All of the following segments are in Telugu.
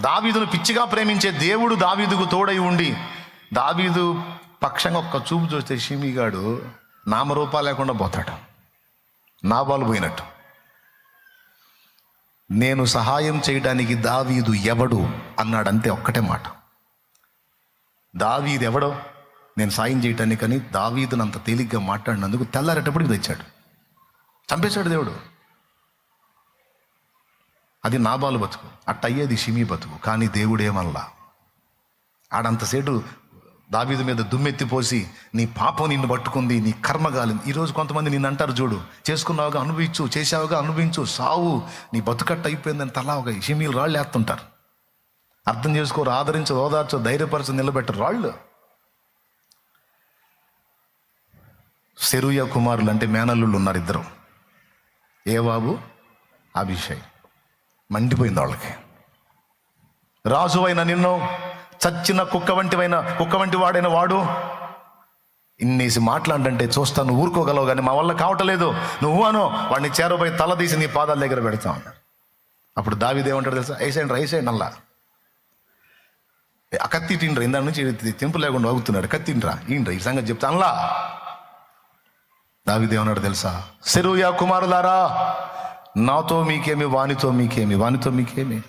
దావీదును పిచ్చిగా ప్రేమించే దేవుడు దావీదుకు తోడై ఉండి దావీదు పక్షంగా ఒక్క చూపు చూస్తే షిమిగాడు నామరూపా లేకుండా పోతాడు. నాబాలు పోయినట్టు. నేను సహాయం చేయడానికి దావీదు ఎవడు? అన్నాడు అంతే ఒక్కటే మాట. దావీదు ఎవడో? నేను సాయం చేయటానికని దావీదును అంత తేలిగ్గా మాట్లాడినందుకు తెల్లారేటప్పుడు తెచ్చాడు చంపేశాడు దేవుడు. అది నాబాలు బతుకు అట్ట అయ్యేది షిమి బతుకు కానీ దేవుడేమల్లా ఆడంతసేటు దావీదు మీద దుమ్మెత్తిపోసి నీ పాపం నిన్ను పట్టుకుంది నీ కర్మ గాలింది ఈరోజు కొంతమంది నిన్ను అంటారు చూడు చేసుకున్నావుగా అనుభవించు చేసావుగా అనుభవించు సావు నీ బతుకట్ట అయిపోయిందని తలా ఒక షిమీలు రాళ్ళు వేస్తుంటారు. అర్థం చేసుకోరు ఆదరించు ఓదార్చు ధైర్యపరచు నిలబెట్టరు రాళ్ళు. సెరుయ కుమారులు అంటే మేనల్లుళ్ళు ఉన్నారు ఇద్దరు. ఏ బాబు అభిషేక్. మండిపోయింది వాళ్ళకి. రాజు అయిన నిన్ను చచ్చిన కుక్క వంటివైన కుక్క వంటి వాడైన వాడు. ఇన్నేసి మాట్లాడంటే చూస్తాను ఊరుకోగలవు కానీ మా వల్ల కావటలేదు. నువ్వు అను వాడిని చేరబోయి తల తీసి నీ పాదాల దగ్గర పెడతా అన్నాడు. అప్పుడు దావిదేమంటాడు తెలుసా? వేసేయండి వేసేయండి అల్లా ఆ కత్తి తిండ్రా ఇందా నుంచి తెంపు లేకుండా అవుతున్నాడు. కత్తిండ్రా ఈండ్రా ఈ సంగతి చెప్తా అల్లా దావిదేమన్నాడు తెలుసా? సెరుయా కుమారులారా నాతో మీకేమి వానితో మీకేమి వానితో మీకేమి?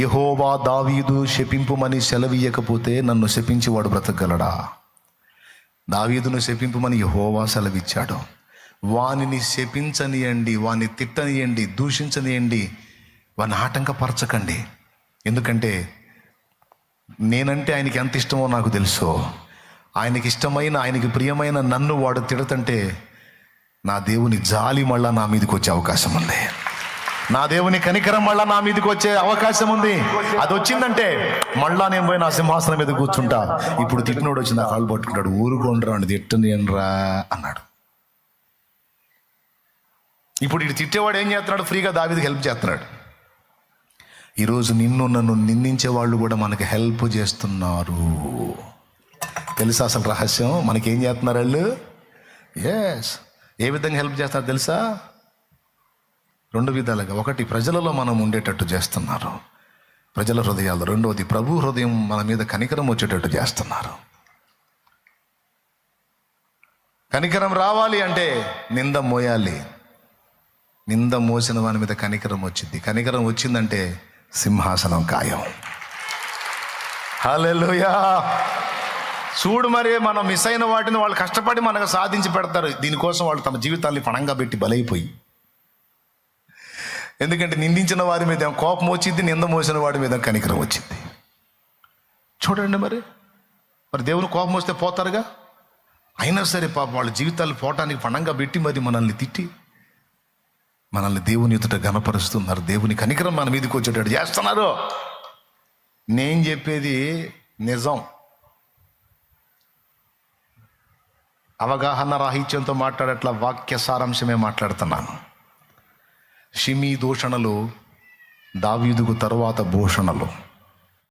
యహోవా దావీదు శపింపుమని సెలవీయకపోతే నన్ను శపించి వాడు బ్రతకగలడా? దావీదును శపింపుమని యహోవా సెలవిచ్చాడు. వానిని శపించనియండి వాని తిట్టనియండి దూషించనియండి వాని ఆటంకపరచకండి. ఎందుకంటే నేనంటే ఆయనకి ఎంత ఇష్టమో నాకు తెలుసు. ఆయనకి ఇష్టమైన ఆయనకి ప్రియమైన నన్ను వాడు తిడతంటే నా దేవుని జాలి మళ్ళా నా మీదకి వచ్చే అవకాశం ఉంది నా దేవుని కనికరం మళ్ళా నా మీదకి వచ్చే అవకాశం ఉంది. అది వచ్చిందంటే మళ్ళా నేను పోయి నా సింహాసనం మీద కూర్చుంటా. ఇప్పుడు తిట్టినోడు వచ్చి నా కాళ్ళు పట్టుకుంటాడు. ఊరుకోండ్రా అని తిట్టని రా అన్నాడు. ఇప్పుడు ఇటు తిట్టేవాడు ఏం చేస్తున్నాడు? ఫ్రీగా దావిదికి హెల్ప్ చేస్తున్నాడు. ఈరోజు నిన్ను నన్ను నిందించే వాళ్ళు కూడా మనకి హెల్ప్ చేస్తున్నారు. తెలుసా అసలు రహస్యం? మనకి ఏం చేస్తున్నారు వాళ్ళు? ఎస్ ఏ విధంగా హెల్ప్ చేస్తారు తెలుసా? రెండు విధాలుగా. ఒకటి ప్రజలలో మనం ఉండేటట్టు చేస్తున్నారు. ప్రజల హృదయాలు రెండవది ప్రభు హృదయం మన మీద కనికరం వచ్చేటట్టు చేస్తున్నారు. కనికరం రావాలి అంటే నింద మోయాలి. నింద మోసిన వాని మీద కనికరం వచ్చింది. కనికరం వచ్చిందంటే సింహాసనం ఖాయం. హలోయా చూడు మరి మనం మిస్ అయిన వాటిని వాళ్ళు కష్టపడి మనకు సాధించి పెడతారు. దీనికోసం వాళ్ళు తమ జీవితాన్ని పణంగా పెట్టి బలైపోయి. ఎందుకంటే నిందించిన వారి మీద కోపం వచ్చింది నింద మోసిన వాడి మీద కనికరం వచ్చింది. చూడండి మరి. మరి దేవుని కోపం వస్తే పోతారుగా? అయినా సరే పాపం వాళ్ళ జీవితాలు పోవటానికి పణంగా పెట్టి మరి మనల్ని తిట్టి మనల్ని దేవుని ఎదుట గనపరుస్తున్నారు దేవుని కనికరం మన మీదకి వచ్చేటట్టు చేస్తున్నారు. నేను చెప్పేది నిజం. అవగాహన రాహిత్యంతో మాట్లాడట్ల వాక్య సారాంశమే మాట్లాడుతున్నాను. షిమీ దూషణలు దావీదుకు తరువాత భూషణలు.